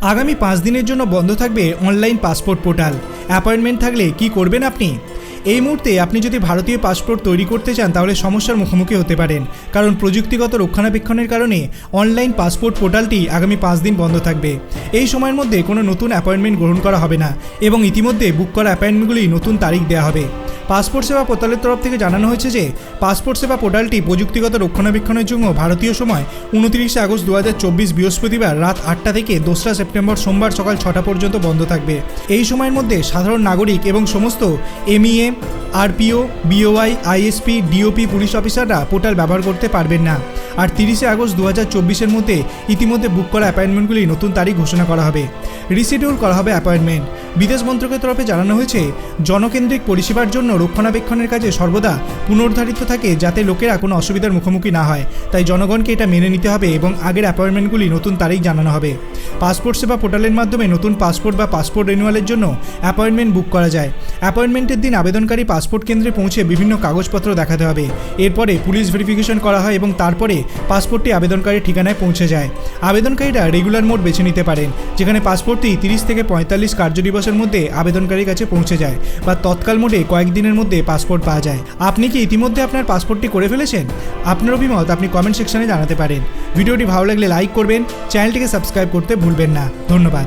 আগামী পাঁচ দিনের জন্য বন্ধ থাকবে অনলাইন পাসপোর্ট পোর্টাল। অ্যাপয়েন্টমেন্ট থাকলে কি করবেন আপনি? এই মুহূর্তে আপনি যদি ভারতীয় পাসপোর্ট তৈরি করতে চান, তাহলে সমস্যার মুখোমুখি হতে পারেন। কারণ প্রযুক্তিগত রক্ষণাবেক্ষণের কারণে অনলাইন পাসপোর্ট পোর্টালটি আগামী পাঁচ দিন বন্ধ থাকবে। এই সময়ের মধ্যে কোনো নতুন অ্যাপয়েন্টমেন্ট গ্রহণ করা হবে না এবং ইতিমধ্যে বুক করা অ্যাপয়েন্টমেন্টগুলি নতুন তারিখ দেওয়া হবে। পাসপোর্ট সেবা পোর্টালের তরফ থেকে জানানো হয়েছে যে পাসপোর্ট সেবা পোর্টালটি প্রযুক্তিগত রক্ষণাবেক্ষণের জন্য ভারতীয় সময় উনত্রিশে আগস্ট দু হাজার চব্বিশ বৃহস্পতিবার রাত আটটা থেকে দোসরা সেপ্টেম্বর সোমবার সকাল ছটা পর্যন্ত বন্ধ থাকবে। এই সময়ের মধ্যে সাধারণ নাগরিক এবং সমস্ত MEA, RPO BOI ISP, DOP police অফিসাররা পোর্টাল ব্যবহার করতে পারবেন না। আর তিরিশে আগস্ট দু হাজার চব্বিশের মধ্যে ইতিমধ্যে বুক করা অ্যাপয়েন্টমেন্টগুলি নতুন তারিখ ঘোষণা করা হবে। রিসিডিউল করা হবে অ্যাপয়েন্টমেন্ট। বিদেশ মন্ত্রকের তরফে জানানো হয়েছে, জনকেন্দ্রিক পরিষেবার জন্য রক্ষণাবেক্ষণের কাজে সর্বদা পুনর্ধারিত থাকে যাতে লোকেরা কোনো অসুবিধার মুখোমুখি না হয়। তাই জনগণকে এটা মেনে নিতে হবে এবং আগের অ্যাপয়েন্টমেন্টগুলি নতুন তারিখ জানানো হবে। পাসপোর্ট সেবা পোর্টালের মাধ্যমে নতুন পাসপোর্ট বা পাসপোর্ট রিনিউয়ালের জন্য অ্যাপয়েন্টমেন্ট বুক করা যায়। অ্যাপয়েন্টমেন্টের দিন আবেদনকারী পাসপোর্ট কেন্দ্রে পৌঁছে বিভিন্ন কাগজপত্র দেখাতে হবে। এরপরে পুলিশ ভেরিফিকেশন করা হয় এবং তারপরে পাসপোর্টটি আবেদনকারীর ঠিকানায় পৌঁছে যায়। আবেদনকারীরা রেগুলার মোড বেছে নিতে পারেন, যেখানে পাসপোর্টটি তিরিশ থেকে পঁয়তাল্লিশ কার্যদিবসের মধ্যে আবেদনকারীর কাছে পৌঁছে যায় বা তৎকাল মোডে কয়েকদিনের মধ্যে পাসপোর্ট পাওয়া যায়। আপনি কি ইতিমধ্যে আপনার পাসপোর্টটি করে ফেলেছেন? আপনার অভিমত আপনি কমেন্ট সেকশনে জানাতে পারেন। ভিডিওটি ভালো লাগলে লাইক করবেন, চ্যানেলটিকে সাবস্ক্রাইব করতে ভুলবেন না। ধন্যবাদ।